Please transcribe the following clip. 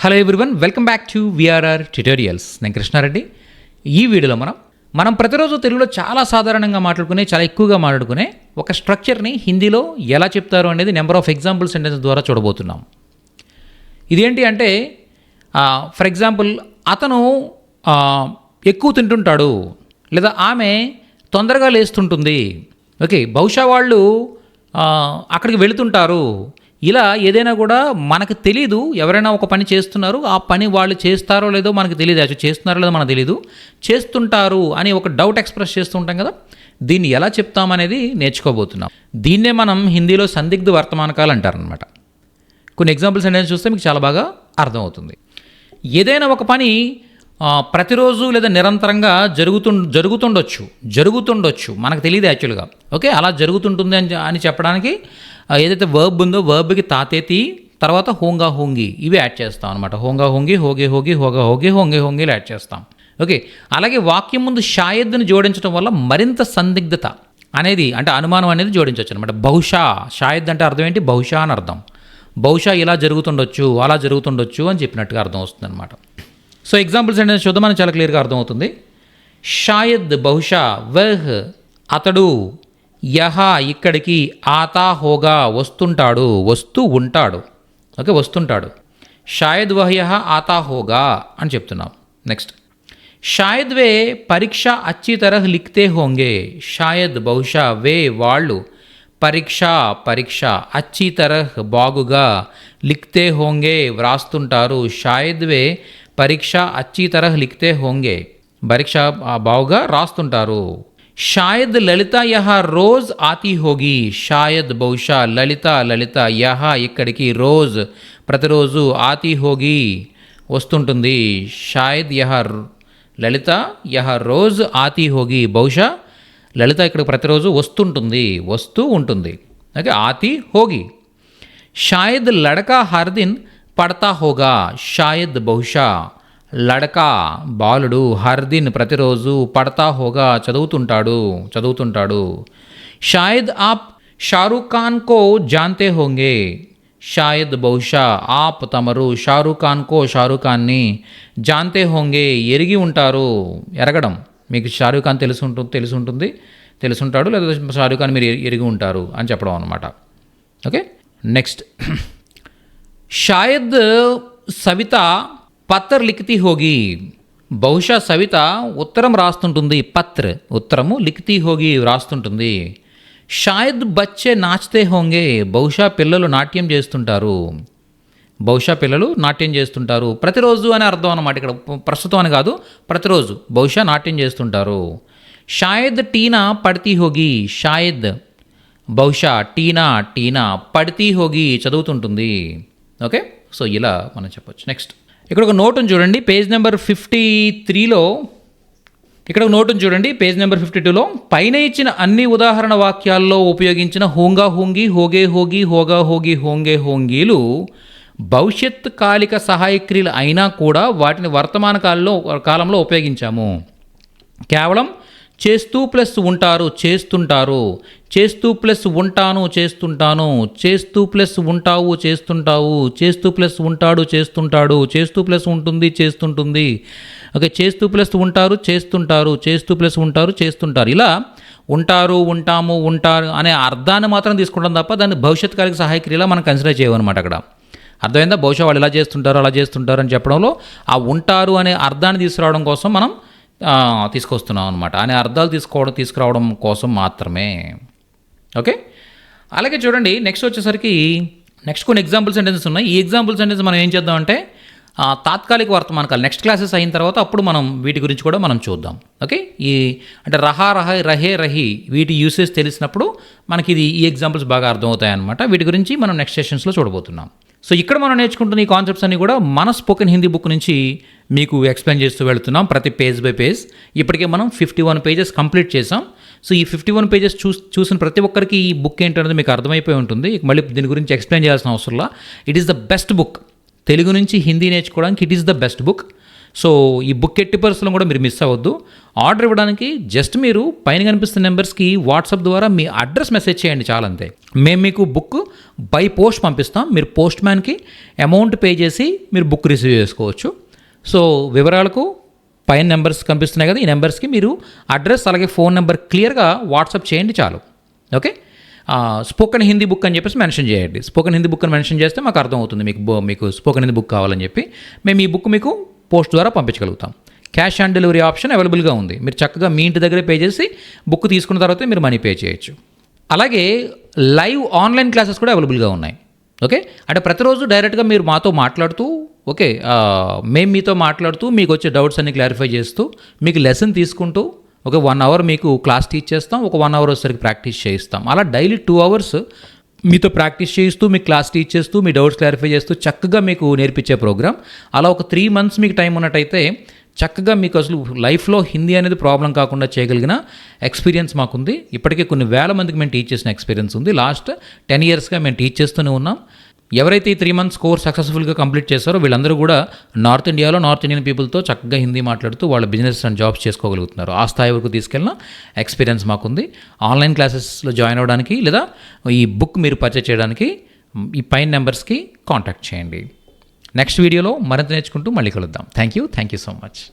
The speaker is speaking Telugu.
Hello everyone welcome back to VRR tutorials నేను కృష్ణారెడ్డి. ఈ వీడియోలో మనం మనం ప్రతిరోజు తెలుగులో చాలా సాధారణంగా మాట్లాడుకునే చాలా ఎక్కువగా మాట్లాడుకునే ఒక స్ట్రక్చర్ని హిందీలో ఎలా చెప్తారు అనేది నెంబర్ ఆఫ్ ఎగ్జాంపుల్ సెంటెన్స్ ద్వారా చూడబోతున్నాం. ఇదేంటి అంటే ఫర్ ఎగ్జాంపుల్ అతను ఎక్కువ తింటుంటాడు లేదా ఆమె తొందరగా లేస్తుంటుంది. ఓకే బహుశా వాళ్ళు అక్కడికి వెళుతుంటారు ఇలా ఏదైనా కూడా మనకు తెలీదు ఎవరైనా ఒక పని చేస్తున్నారు ఆ పని వాళ్ళు చేస్తారో లేదో మనకు తెలియదు యాక్చువల్ చేస్తున్నారో లేదో మనకు తెలియదు చేస్తుంటారు అని ఒక డౌట్ ఎక్స్ప్రెస్ చేస్తుంటాం కదా దీన్ని ఎలా చెప్తామనేది నేర్చుకోబోతున్నాం. దీన్నే మనం హిందీలో సందిగ్ధ వర్తమానకాలు అంటారనమాట కొన్ని ఎగ్జాంపుల్స్ అనేది చూస్తే మీకు చాలా బాగా అర్థమవుతుంది. ఏదైనా ఒక పని ప్రతిరోజు లేదా నిరంతరంగా జరుగుతు జరుగుతుండొచ్చు జరుగుతుండొచ్చు. మనకు తెలియదు యాక్చువల్గా. ఓకే అలా జరుగుతుంటుంది అని అని చెప్పడానికి ఏదైతే వర్బ్ ఉందో వర్బ్కి తాతేతి తర్వాత హోంగా హోంగి ఇవి యాడ్ చేస్తాం అనమాట హోంగా హోంగి హోగే హోగి హోగా హోగి హోంగే హోంగిలు యాడ్ చేస్తాం. ఓకే అలాగే వాక్యం ముందు షాయద్ని జోడించడం వల్ల మరింత సందిగ్ధత అనేది అంటే అనుమానం అనేది జోడించవచ్చు అనమాట బహుశా షాయద్ అంటే అర్థం ఏంటి? బహుశా అని అర్థం. బహుశా ఇలా జరుగుతుండొచ్చు అలా జరుగుతుండొచ్చు అని చెప్పినట్టుగా అర్థం వస్తుంది అనమాట సో ఎగ్జాంపుల్స్ అంటే చూద్దాం చాలా క్లియర్గా అర్థమవుతుంది. షాయద్ బహుశా వహ్ అతడు యహ ఇక్కడికి ఆతాహోగా వస్తుంటాడు వస్తూ ఉంటాడు. ఓకే వస్తుంటాడు. షాయద్ వహ్యహ ఆతాహోగా అని చెప్తున్నాం. నెక్స్ట్. షాయద్ వే పరీక్ష అచ్చి తరహ్ లిఖతే హోంగే. షాయద్ బహుశా వే వాళ్ళు పరీక్ష పరీక్ష అచ్చి తరహ్ బాగుగా లిఖితే హోంగే వ్రాస్తుంటారు. షాయద్ వే పరీక్ష అచ్చి తరహ్ లిఖతే హోంగే. పరీక్ష బాగుగా రాస్తుంటారు. షాయద్ లలిత యహ రోజ్ ఆతి హోగి షాయద్ బహుశా లలిత లలిత యహ ఇక్కడికి రోజ్ ప్రతిరోజు ఆతి హోగి వస్తుంటుంది షాయద్ యహ లలిత యహ రోజ్ ఆతి హోగి బహుశా లలిత ఇక్కడ ప్రతిరోజు వస్తుంటుంది వస్తూ ఉంటుంది ఓకే ఆతి హోగి షాయద్ లడకా హర్దిన్ పడతా హోగా షాయద్ బహుశా లడకా బాలుడు హర్దిన్ ప్రతిరోజు పడతా హోగా చదువుతుంటాడు చదువుతుంటాడు. షాయద్ ఆప్ షారూఖ్ ఖాన్ కో జాంతే హోంగే. షాయద్ బహుశా ఆప్ తమరు షారూఖ్ ఖాన్ కో షారూక్ ఖాన్ని జాంతే హోంగే ఎరిగి ఉంటారు. ఎరగడం. మీకు షారూఖ్ ఖాన్ తెలిసి ఉంటుంది తెలిసి ఉంటుంది తెలుసుంటాడు లేదా షారూఖ్ ఖాన్ మీరు ఎరిగి ఉంటారు అని చెప్పడం అనమాట ఓకే? నెక్స్ట్. షాయద్ సవిత పత్ర లిఖితి హోగి. బహుశా సవిత ఉత్తరం రాస్తుంటుంది పత్ర. ఉత్తరము లిఖితి హోగి రాస్తుంటుంది. షాయద్ బచ్చే నాచ్తే హోంగే బహుశా పిల్లలు నాట్యం చేస్తుంటారు. బహుశా పిల్లలు నాట్యం చేస్తుంటారు. ప్రతిరోజు అని అర్థం అన్నమాట ఇక్కడ. ప్రస్తుతం అని కాదు ప్రతిరోజు బహుశా నాట్యం చేస్తుంటారు. షాయద్ టీనా పడితీ హోగి షాయద్. బహుశా టీనా టీనా పడితీ హోగి చదువుతుంటుంది. ఓకే? సో ఇలా మనం చెప్పొచ్చు. నెక్స్ట్. ఇక్కడ ఒక నోటును చూడండి పేజ్ నెంబర్ ఫిఫ్టీ త్రీలో ఇక్కడ ఒక నోటును చూడండి పేజ్ నెంబర్ ఫిఫ్టీ టూలో పైన ఇచ్చిన అన్ని ఉదాహరణ వాక్యాల్లో ఉపయోగించిన హోంగా హోంగి హోగే హోగి హోగా హోగి హోంగే హోంగీలు భవిష్యత్ కాలిక సహాయక్రియలు అయినా కూడా వాటిని వర్తమాన కాలంలో కాలంలో ఉపయోగించాము. కేవలం చేస్తూ ప్లస్ ఉంటారు చేస్తుంటారు. చేస్తూ ప్లస్ ఉంటాను చేస్తుంటాను. చేస్తూ ప్లస్ ఉంటావు చేస్తుంటావు. చేస్తూ ప్లస్ ఉంటాడు చేస్తుంటాడు. చేస్తూ ప్లస్ ఉంటుంది చేస్తుంటుంది. ఓకే చేస్తూ ప్లస్ ఉంటారు చేస్తుంటారు. చేస్తూ ప్లస్ ఉంటారు చేస్తుంటారు. ఇలా ఉంటారు ఉంటాము ఉంటారు అనే అర్థాన్ని మాత్రం తీసుకుంటాం తప్ప దాన్ని భవిష్యత్ కాలిక సహాయక్రియలా మనం కన్సిడర్ చేయమన్నమాట అక్కడ. అర్థమైందా? బహుశా వాళ్ళు ఇలా చేస్తుంటారు అలా చేస్తుంటారు అని చెప్పడంలో ఆ ఉంటారు అనే అర్థాన్ని తీసుకురావడం కోసం మనం తీసుకొస్తున్నాం అనమాట అనే అర్థాలు తీసుకోవడం తీసుకురావడం కోసం మాత్రమే. ఓకే? అలాగే చూడండి నెక్స్ట్ వచ్చేసరికి నెక్స్ట్ కొన్ని ఎగ్జాంపుల్ సెంటెన్సెస్ ఉన్నాయి. ఈ ఎగ్జాంపుల్ సెంటెన్స్ మనం ఏం చేద్దామంటే అంటే తాత్కాలిక వర్తమానకాలు నెక్స్ట్ క్లాసెస్ అయిన తర్వాత అప్పుడు మనం వీటి గురించి కూడా మనం చూద్దాం. ఓకే ఈ అంటే రహా రహ రహే రహి వీటి యూసేజ్ తెలిసినప్పుడు మనకి ఇది ఈ ఎగ్జాంపుల్స్ బాగా అర్థమవుతాయి అనమాట వీటి గురించి మనం నెక్స్ట్ సెషన్స్లో చూడబోతున్నాం. సో ఇక్కడ మనం నేర్చుకుంటున్న ఈ కాన్సెప్ట్స్ అన్ని కూడా మన స్పోకెన్ హిందీ బుక్ నుంచి మీకు ఎక్స్ప్లెయిన్ చేస్తూ వెళ్తున్నాం ప్రతి పేజ్ బై పేజ్ ఇప్పటికే మనం ఫిఫ్టీ వన్ పేజెస్ కంప్లీట్ చేసాం సో ఈ ఫిఫ్టీ వన్ పేజెస్ చూ చూసిన ప్రతి ఒక్కరికి ఈ బుక్ ఏంటనేది మీకు అర్థమైపోయి ఉంటుంది. మళ్ళీ దీని గురించి ఎక్స్ప్లెయిన్ చేయాల్సిన అవసరంలా it is the best book Telugu నుంచి హిందీ నేర్చుకోవడానికి it is the best book so ఈ బుక్ ఎట్టి పరిస్థితుల్లో కూడా మీరు మిస్ అవ్వద్దు. ఆర్డర్ ఇవ్వడానికి జస్ట్ మీరు పైన కనిపిస్తున్న నెంబర్స్కి వాట్సాప్ ద్వారా మీ అడ్రస్ మెసేజ్ చేయండి చాలంతే అంతే. మేము మీకు బుక్ బై పోస్ట్ పంపిస్తాం. మీరు పోస్ట్ మ్యాన్కి అమౌంట్ పే చేసి మీరు బుక్ రిసీవ్ చేసుకోవచ్చు. సో వివరాలకు పైన నెంబర్స్ కనిపిస్తున్నాయి కదా ఈ నెంబర్స్కి మీరు అడ్రస్ అలాగే ఫోన్ నెంబర్ క్లియర్గా వాట్సాప్ చేయండి చాలు. ఓకే స్పోకెన్ హిందీ బుక్ అని చెప్పేసి మెన్షన్ చేయండి. స్పోకెన్ హిందీ బుక్ అని మెన్షన్ చేస్తే మాకు అర్థమవుతుంది మీకు బో- మీకు స్పోకెన్ హిందీ బుక్ కావాలని చెప్పి. మేము ఈ బుక్ మీకు పోస్ట్ ద్వారా పంపించగలుగుతాం. క్యాష్ ఆన్ డెలివరీ ఆప్షన్ అవైలబుల్గా ఉంది. మీరు చక్కగా మీ ఇంటి దగ్గరే పే చేసి బుక్ తీసుకున్న తర్వాత మీరు మనీ పే చేయొచ్చు. అలాగే లైవ్ ఆన్లైన్ క్లాసెస్ కూడా అవైలబుల్గా ఉన్నాయి. ఓకే అంటే ప్రతిరోజు డైరెక్ట్గా మీరు మాతో మాట్లాడుతూ ఓకే మేము మీతో మాట్లాడుతూ మీకు వచ్చే డౌట్స్ అన్ని క్లారిఫై చేస్తూ మీకు లెసన్ తీసుకుంటూ ఒక వన్ అవర్ మీకు క్లాస్ టీచ్ చేస్తాం ఒక వన్ అవర్ వచ్చేసరికి ప్రాక్టీస్ చేయిస్తాం. అలా డైలీ టూ అవర్స్ మీతో ప్రాక్టీస్ చేయిస్తూ మీ క్లాస్ టీచ్ చేస్తూ మీ డౌట్స్ క్లారిఫై చేస్తూ చక్కగా మీకు నేర్పించే ప్రోగ్రామ్ అలా ఒక త్రీ మంత్స్ మీకు టైం ఉన్నట్టయితే చక్కగా మీకు అసలు లైఫ్లో హిందీ అనేది ప్రాబ్లం కాకుండా చేయగలిగిన ఎక్స్పీరియన్స్ మాకుంది. ఇప్పటికే కొన్ని వేల మందికి మేము టీచ్ చేసిన ఎక్స్పీరియన్స్ ఉంది. లాస్ట్ టెన్ ఇయర్స్గా మేము టీచ్ చేస్తూనే ఉన్నాం. ఎవరైతే ఈ త్రీ మంత్స్ కోర్స్ సక్సెస్ఫుల్గా కంప్లీట్ చేస్తారో వీళ్ళందరూ కూడా నార్త్ ఇండియాలో నార్త్ ఇండియన్ పీపుల్తో చక్కగా హిందీ మాట్లాడుతూ వాళ్ళ బిజినెస్ అండ్ జాబ్స్ చేసుకోగలుగుతున్నారు. ఆ స్థాయి వరకు తీసుకెళ్ళిన ఎక్స్పీరియన్స్ మాకుంది. ఆన్లైన్ క్లాసెస్లో జాయిన్ అవ్వడానికి లేదా ఈ బుక్ మీరు పర్చేస్ చేయడానికి ఈ పైన నెంబర్స్కి కాంటాక్ట్ చేయండి. నెక్స్ట్ వీడియోలో మరింత నేర్చుకుంటూ మళ్ళీ కలుద్దాం. Thank you thank you so much.